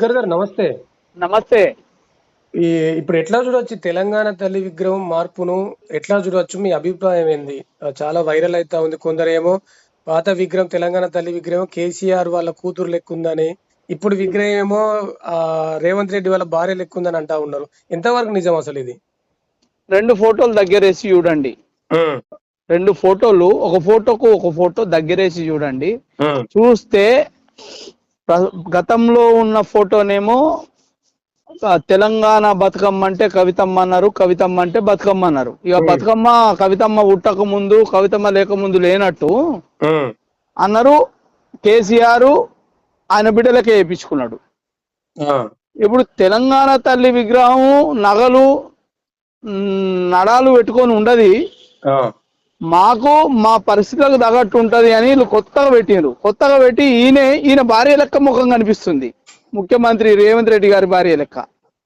శంకర్ గారు నమస్తే. నమస్తే. ఈ ఇప్పుడు ఎట్లా చూడొచ్చు తెలంగాణ తల్లి విగ్రహం మార్పును? ఎట్లా చూడొచ్చు? మీ అభిప్రాయం ఏంది? చాలా వైరల్ అవుతా ఉంది కొందరేమో. పాత విగ్రహం తెలంగాణ తల్లి విగ్రహం కేసీఆర్ వాళ్ళ కూతురు లెక్కుందని. ఇప్పుడు విగ్రహం ఏమో రేవంత్ రెడ్డి వాళ్ళ భార్య లెక్కుందని అంటా ఉన్నారు. ఎంతవరకు నిజం అసలు ఇది? రెండు ఫోటోలు దగ్గరేసి చూడండి. రెండు ఫోటోలు ఒక ఫోటోకు ఒక ఫోటో దగ్గరేసి చూడండి. చూస్తే గతంలో ఉన్న ఫోటోనేమో తెలంగాణ బతుకమ్మ అంటే కవితమ్మ అన్నారు కవితమ్మ అంటే బతుకమ్మ అన్నారు. ఇక. బతుకమ్మ కవితమ్మ ఉట్టక ముందు కవితమ్మ లేక ముందు లేనట్టు అన్నారు కేసీఆర్ ఆయన బిడ్డలకే వేయించుకున్నాడు ఇప్పుడు తెలంగాణ తల్లి విగ్రహం నగలు నడాలు పెట్టుకొని ఉండదు. మాకు మా పరిస్థితులకు తగ్గట్టు ఉంటది అని వీళ్ళు కొత్తగా పెట్టిండ్రు. కొత్తగా పెట్టి ఈయన ఈయన భార్య లెక్క ముఖం కనిపిస్తుంది. ముఖ్యమంత్రి రేవంత్ రెడ్డి గారి భార్య లెక్క.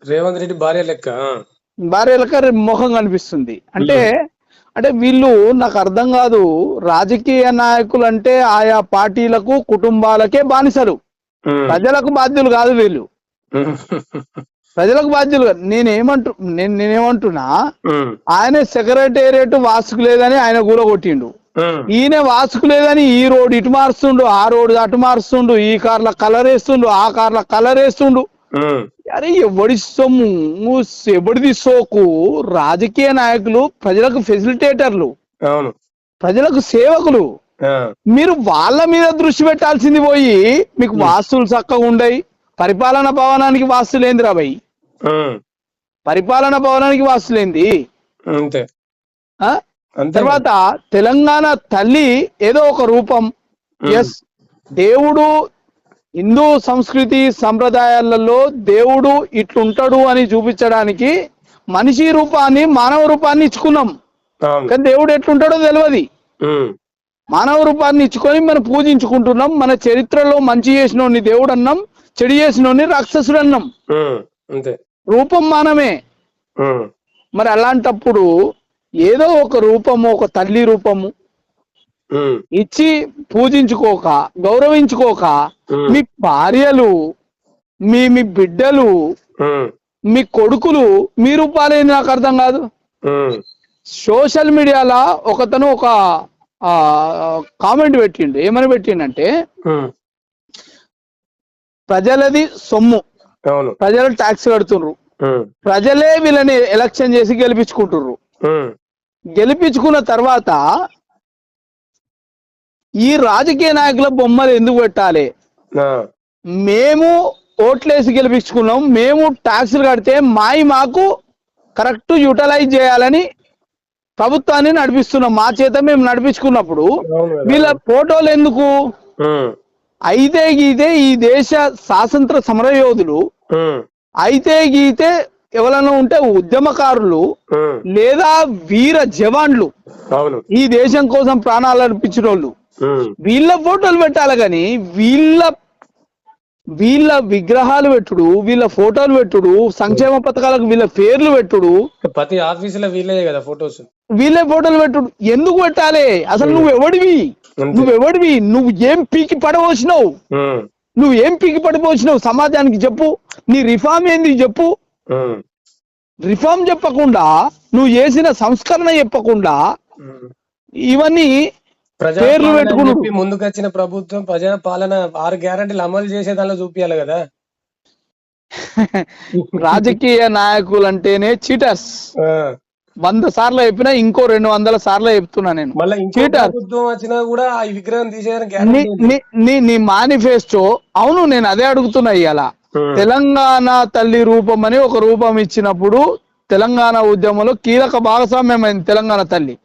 రేవంత్ రెడ్డి భార్య లెక్క. భార్య లెక్క ముఖం కనిపిస్తుంది. అంటే అంటే వీళ్ళు నాకు అర్థం కాదు రాజకీయ నాయకులు అంటే ఆయా పార్టీలకు కుటుంబాలకే బానిసలు. ప్రజలకు బాధ్యులు కాదు వీళ్ళు. ప్రజలకు బాధ్యులు. నేనేమంటు నేను నేనేమంటున్నా ఆయన సెక్రటేరియట్ వాసుకు లేదని ఆయన కూలగొట్టిండు. ఈయన వాసుకు లేదని ఈ రోడ్ ఇటు మారుస్తుండు ఆ రోడ్ అటు మారుస్తుండు ఈ కార్ల కలర్ వేస్తుండు ఆ కార్ల కలర్ వేస్తుండు. అరే ఎవడి సొమ్ము? ఎవడిది సోకు? రాజకీయ నాయకులు ప్రజలకు ఫెసిలిటేటర్లు. ప్రజలకు సేవకులు. మీరు వాళ్ళ మీద దృష్టి పెట్టాల్సింది పోయి మీకు వాస్తులు చక్కగా ఉండయి. పరిపాలన భవనానికి వాస్తులేంది రాబోయ్. పరిపాలన భవనానికి వాస్తులేంది? అంతే. ఆ? అంతే తర్వాత తెలంగాణ తల్లి ఏదో ఒక రూపం. ఎస్. దేవుడు హిందూ సంస్కృతి సంప్రదాయాలలో దేవుడు ఇట్లుంటాడు అని చూపించడానికి మనిషి రూపాన్ని మానవ రూపాన్ని ఇచ్చుకున్నాం. కానీ దేవుడు ఎట్లుంటాడో తెలియదు. మానవ రూపాన్ని ఇచ్చుకొని మనం పూజించుకుంటున్నాం. మన చరిత్రలో మంచి చేసినోడిని దేవుడు అన్నాం. చెడు చేసినోడిని రాక్షసుడు అన్నాం. అంతే రూపం మానమే. మరి అలాంటప్పుడు ఏదో ఒక రూపము ఒక తల్లి రూపము. ఇచ్చి పూజించుకోక గౌరవించుకోక. మీ భార్యలు మీ మీ బిడ్డలు. మీ కొడుకులు మీ రూపాలేంది నాకు అర్థం కాదు. సోషల్ మీడియాలో ఒకతను ఒక కామెంట్ పెట్టిండు ఏమని పెట్టిండంటే. ప్రజలది సొమ్ము ప్రజలు ట్యాక్స్ కడుతుండ్రు. ప్రజలే వీళ్ళని ఎలక్షన్ చేసి గెలిపించుకుంటుర్రు. గెలిపించుకున్న తర్వాత ఈ రాజకీయ నాయకుల బొమ్మలు ఎందుకు పెట్టాలి. మేము ఓట్లేసి గెలిపించుకున్నాం మేము ట్యాక్సులు కడితే మాయి మాకు కరెక్ట్ యూటిలైజ్ చేయాలని ప్రభుత్వాన్ని నడిపిస్తున్నాం మా చేత మేము నడిపించుకున్నప్పుడు. వీళ్ళ ఫోటోలు ఎందుకు. అయితే గీతే ఈ దేశ స్వాతంత్ర సమరయోధులు. అయితే గీతే ఎవరైనా ఉంటే ఉద్యమకారులు. లేదా వీర జవాన్లు. అవును. ఈ దేశం కోసం ప్రాణాలు అర్పించిన వాళ్ళు. వీళ్ళ ఫోటోలు పెట్టాలి కానీ వీళ్ళ వీళ్ళ విగ్రహాలు పెట్టుడు వీళ్ళ ఫోటోలు పెట్టుడు సంక్షేమ పథకాలకు వీళ్ళ పేర్లు పెట్టుడు. ప్రతి ఆఫీసులో వీళ్ళే కదా ఫొటోస్. వీళ్ళే ఫోటోలు పెట్టుడు. ఎందుకు పెట్టాలి? అసలు నువ్వు ఎవడివి? అంతే. నువ్వు ఎవడివి నువ్వు ఏం పీకి పడవచ్చినావు ఉమ్. నువ్వు ఏం పీకి పడిపోచ్చినావు సమాజానికి చెప్పు నీ రిఫార్మ్ ఏంది చెప్పు. రిఫార్మ్ చెప్పకుండా నువ్వు చేసిన సంస్కరణ చెప్పకుండా. ఇవన్నీ పేర్లు. చెప్పి ముందుకొచ్చిన ప్రభుత్వం ప్రజా పాలన ఆరు గ్యారంటీలు అమలు చేసే దానిలో చూపించాలి కదా రాజకీయ నాయకులు అంటేనే చీటర్స్. వంద సార్లు చెప్పినా ఇంకో రెండు వందల సార్లు చెప్తున్నా నేను తీసేయడానికి నీ మేనిఫెస్టో అవును నేను అదే అడుగుతున్నా ఇవాళ. తెలంగాణ తల్లి రూపం అని ఒక రూపం ఇచ్చినప్పుడు తెలంగాణ ఉద్యమంలో కీలక భాగస్వామ్యమైంది తెలంగాణ తల్లి.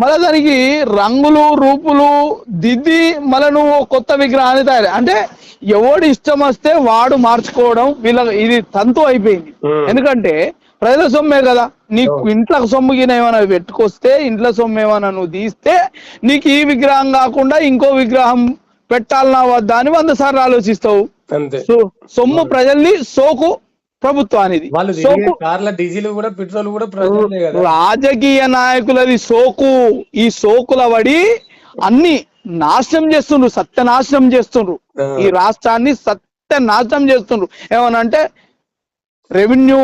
మళ్ళీ దానికి రంగులు రూపులు దిద్ది మళ్ళీ నువ్వు కొత్త విగ్రహాన్ని తయారు అంటే ఎవడు ఇష్టం వస్తే వాడు మార్చుకోవడం వీళ్ళ ఇది తంతు అయిపోయింది. ఎందుకంటే ప్రజల సొమ్మే కదా. నీకు ఇంట్లో సొమ్ము ఏమైనా పెట్టుకొస్తే ఇంట్లో సొమ్ము ఏమైనా నువ్వు తీస్తే నీకు ఈ విగ్రహం కాకుండా ఇంకో విగ్రహం పెట్టాలనా వద్దా అని వంద సార్లు ఆలోచిస్తావు. సొమ్ము ప్రజల్ని సోకు ప్రభుత్వానిది వాళ్ళు సోకు తిరిగే కార్ల డీజిల్ కూడా పెట్రోల్ కూడా రాజకీయ నాయకులది సోకు. ఈ సోకుల పడి అన్ని నాశనం చేస్తుండ్రు సత్యనాశనం చేస్తుండ్రు. ఈ రాష్ట్రాన్ని సత్ సత్య నాశనం చేస్తుండ్రు. ఏమన్నా అంటే రెవెన్యూ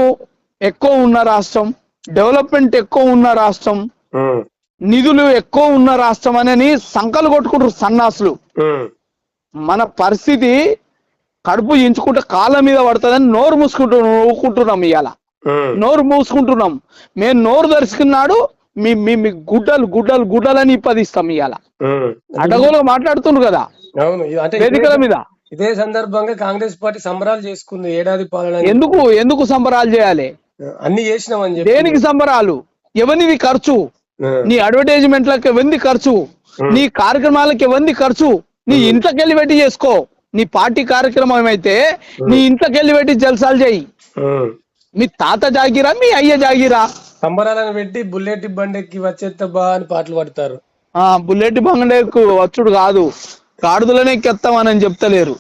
ఎక్కువ ఉన్న రాష్ట్రం డెవలప్మెంట్ ఎక్కువ ఉన్న రాష్ట్రం నిధులు ఎక్కువ ఉన్న రాష్ట్రం అని సంకలు కొట్టుకుంటారు సన్నాసులు. మన పరిస్థితి కడుపు ఇంచుకుంటే కాళ్ళ మీద పడుతుందని నోరు మూసుకుంటూ ఊకుంటున్నాం ఇవాళ నోరు మూసుకుంటున్నాం. మేము నోరు దర్శకున్నాడు మీ మీ మీ గుడ్డలు గుడ్డలు గుడ్డలని ఇప్పదిస్తాం ఇవాళ ఉమ్. అడగోలుగా మాట్లాడుతుండ్రు కదా. వేదికల మీద. ఇదే సందర్భంగా కాంగ్రెస్ పార్టీ సంబరాలు చేసుకుంది ఏడాది పాలన. అని. ఎందుకు ఎందుకు సంబరాలు చేయాలి? అన్ని చేసినాం అని చెప్పి దేనికి సంబరాలు? ఎవరిది ఖర్చు? నీ అడ్వర్టైజ్మెంట్లకు ఎవరిది ఖర్చు? నీ కార్యక్రమాలకు ఎవరిది ఖర్చు? నీ ఇంట్లోకి వెళ్ళి పెట్టి చేసుకో. నీ పార్టీ కార్యక్రమం అయితే నీ ఇంట్లోకి వెళ్ళి పెట్టి జల్సాలు చేయి. మీ తాత జాగిరా మీ అయ్య జాగిరా? సంబరాలను పెట్టి బుల్లెట్ బండెక్కి వచ్చేత్త బా అని పాటలు పాడతారు. ఆ బుల్లెట్ బంగడేకు వచ్చుడు కాదు. గాడిదలనే ఎక్కేస్తామని చెప్తలేరు.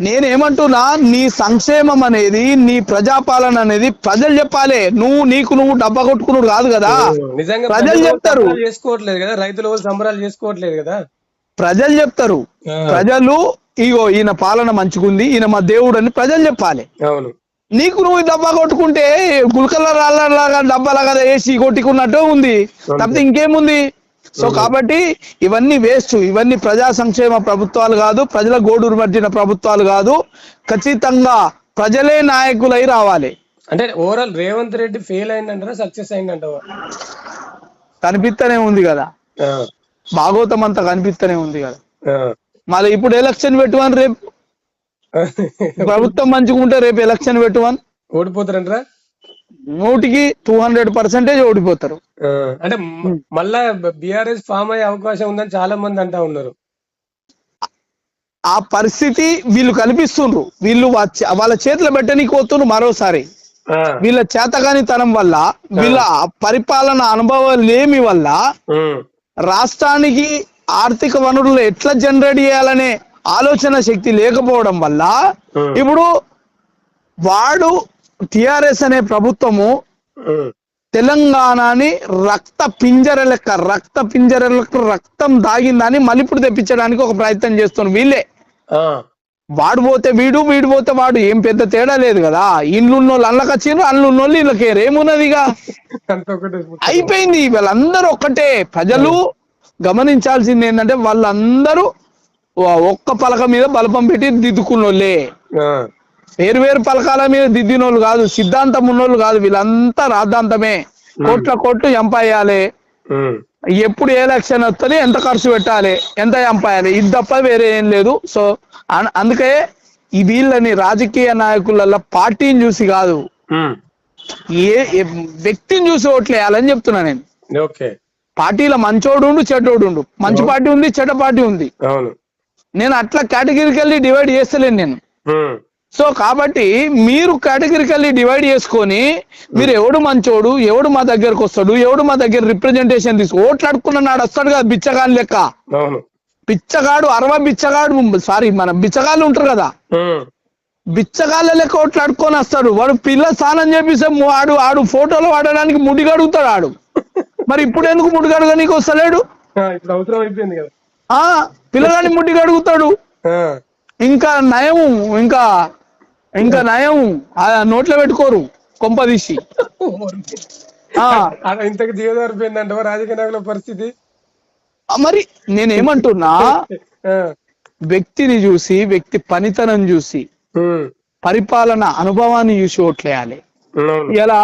నేనేమంటున్నా నీ సంక్షేమం అనేది నీ ప్రజాపాలన అనేది ప్రజలు చెప్పాలి. నువ్వు నీకు నువ్వు డబ్బా కొట్టుకున్నాడు కాదు కదా. ప్రజలు చెప్తారు. చేసుకోవట్లేదు కదా. రైతులు సంబరాలు చేసుకోవట్లేదు కదా. ప్రజలు చెప్తారు. ప్రజలు ఇగో ఈయన పాలన మంచిగుంది ఈయన మా దేవుడు అని ప్రజలు చెప్పాలి. అవును. నీకు నువ్వు డబ్బా కొట్టుకుంటే గుల్కల రాళ్ళలాగా డబ్బాలాగా వేసి కొట్టుకున్నట్టు ఉంది. తప్పితే ఇంకేముంది? సో కాబట్టి ఇవన్నీ వేస్ట్. ఇవన్నీ ప్రజా సంక్షేమ ప్రభుత్వాలు కాదు ప్రజల గోడూరు మధ్యన ప్రభుత్వాలు కాదు. ఖచ్చితంగా ప్రజలే నాయకులై రావాలి. అంటే ఓవరాల్ రేవంత్ రెడ్డి ఫెయిల్ అయిందంటారా సక్సెస్ అయిందంటావా? కనిపిస్తూనే ఉంది కదా. భాగవతం అంతా కనిపిస్తూనే ఉంది కదా. మళ్ళీ ఇప్పుడు ఎలక్షన్ పెట్టువని రేపు. ప్రభుత్వం మంచిగా ఉంటే రేపు ఎలక్షన్ పెట్టువని. ఓడిపోతారంటారా? నూటికి టూ హండ్రెడ్ పర్సెంటేజ్ ఓడిపోతారు. అంటే మళ్ళా బిఆర్ఎస్ ఫామ్ అయ్యే అవకాశం ఉందని చాలా మంది అంటా ఉన్నారు. ఆ పరిస్థితి వీళ్ళు కల్పిస్తుండ్రు. వీళ్ళు వాళ్ళ చేతిలో పెట్టనీకి పోతుండ్రు మరోసారి. వీళ్ళ చేతగానితనం వల్ల వీళ్ళ పరిపాలన అనుభవం లేమి వల్ల రాష్ట్రానికి ఆర్థిక వనరులు ఎట్లా జనరేట్ చేయాలనే ఆలోచన శక్తి లేకపోవడం వల్ల ఇప్పుడు వాడు టిఆర్ఎస్ అనే ప్రభుత్వము తెలంగాణని రక్త పింజర లెక్క రక్త పింజర లెక్క రక్తం దాగిందని ఇప్పుడు తెప్పించడానికి ఒక ప్రయత్నం చేస్తున్నారు వీళ్ళే. వాడు పోతే వీడు వీడు పోతే వాడు ఏం పెద్ద తేడా లేదు కదా. ఇండ్లు ఉన్నోళ్ళు అల్లకి వచ్చిండ్రు అల్లు ఉన్నోళ్ళు వీళ్ళకేరు ఏమున్నదిగా అయిపోయింది వీళ్ళందరూ ఒక్కటే. ప్రజలు గమనించాల్సింది ఏంటంటే వాళ్ళందరూ ఒక్క పలక మీద బలపం పెట్టి దిద్దుకున్నోళ్ళే. వేరు వేరు పలకాల మీద దిద్దినోళ్ళు కాదు సిద్ధాంతం ఉన్నోళ్ళు కాదు వీళ్ళంతా రాద్ధాంతమే. కోట్ల కోట్లు ఎంపయ్యాలి ఎప్పుడు ఏ ఎలక్షన్ వస్తుంది ఎంత ఖర్చు పెట్టాలి ఎంత ఎంపాయాలి ఇది తప్ప వేరే ఏం లేదు. సో అందుకే ఈ వీళ్ళని రాజకీయ నాయకుల పార్టీని చూసి కాదు. ఏ వ్యక్తిని చూసి ఓట్లు వేయాలని చెప్తున్నా నేను. పార్టీలో మంచోడు చెడ్డోడు మంచి పార్టీ ఉంది చెడ్డ పార్టీ ఉంది. నేను అట్లా కేటగిరికల్లీ డివైడ్ చేస్తలేను నేను. సో కాబట్టి మీరు కేటగిరికల్లీ డివైడ్ చేసుకొని మీరు ఎవడు మంచోడు ఎవడు మా దగ్గరకు వస్తాడు ఎవడు మా దగ్గర రిప్రజెంటేషన్ తీసు ఓట్లు అడుక్కున్న నాడు వస్తాడు కదా బిచ్చగాని లెక్క. బిచ్చగాడు అరవ బిచ్చగాడు సారీ మన బిచ్చగాళ్ళు ఉంటారు కదా. ఉమ్, బిచ్చగాళ్ళ లెక్క ఓట్లు అడుక్కొని వస్తాడు. వాడు పిల్ల స్నానం చేపిస్తే ఆడు ఆడు ఫోటోలు వాడడానికి ముడి కడుగుతాడు ఆడు. మరి ఇప్పుడు ఎందుకు ముడి కడగనీకి వస్తలేడు? పిల్లగాని ముడి కడుగుతాడు ఆ, ఇంకా నయము ఇంకా ఇంకా నయం. నోట్లో పెట్టుకోరు కొంప తీసి. ఇంతకు దిగజారిపోయిందంటవా రాజకీయ నాయకుల పరిస్థితి? మరి నేనేమంటున్నా వ్యక్తిని చూసి వ్యక్తి పనితనం చూసి పరిపాలన అనుభవాన్ని చూసి ఓట్లేయాలి. ఇలా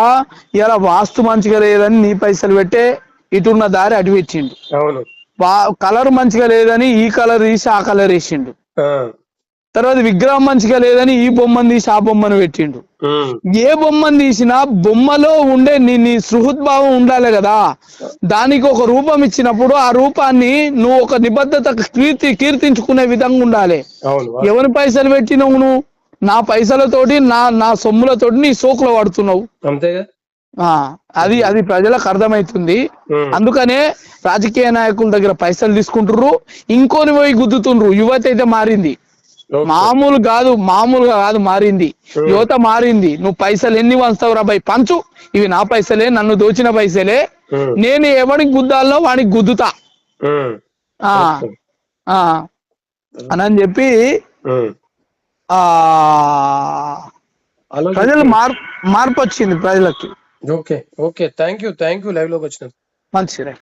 ఇలా వాస్తు మంచిగా లేదని నీ పైసలు పెట్టే ఇటున్న దారి అటు పెట్టిండు. కలర్ మంచిగా లేదని ఈ కలర్ తీసి ఆ కలర్ వేసిండు. తర్వాత విగ్రహం మంచిగా లేదని ఈ బొమ్మను తీసి ఆ బొమ్మను పెట్టిండు ఏ బొమ్మను తీసినా బొమ్మలో ఉండే నీ నీ సుహృద్భావం ఉండాలి కదా. దానికి ఒక రూపం ఇచ్చినప్పుడు ఆ రూపాన్ని నువ్వు ఒక నిబద్ధత కీర్తి కీర్తించుకునే విధంగా ఉండాలి. ఎవరి పైసలు పెట్టినావు నువ్వు? నా పైసలతోటి నా నా సొమ్ములతోటి నీ సోకులు పడుతున్నావు అది అది ప్రజలకు అర్థమవుతుంది ఉమ్, అందుకనే రాజకీయ నాయకుల దగ్గర పైసలు తీసుకుంటుర్రు ఇంకోని పోయి గుద్దుతుండ్రు. యువత అయితే మారింది. మామూలు కాదు మామూలుగా కాదు మారింది. యువత మారింది. నువ్వు పైసలు ఎన్ని వంచుతావు రాబాయ్ పంచు. ఇవి నా పైసలే నన్ను దోచిన పైసలే. ఉమ్, నేను ఎవడికి గుద్దాలో వాడికి గుద్దుతా. ఆ. అని చెప్పి ఉమ్, ఆ ప్రజలు మార్పు మార్పు వచ్చింది ప్రజలకి. Okay okay thank you thank you లైవ్లోకి వచ్చినందుకు. మంచిది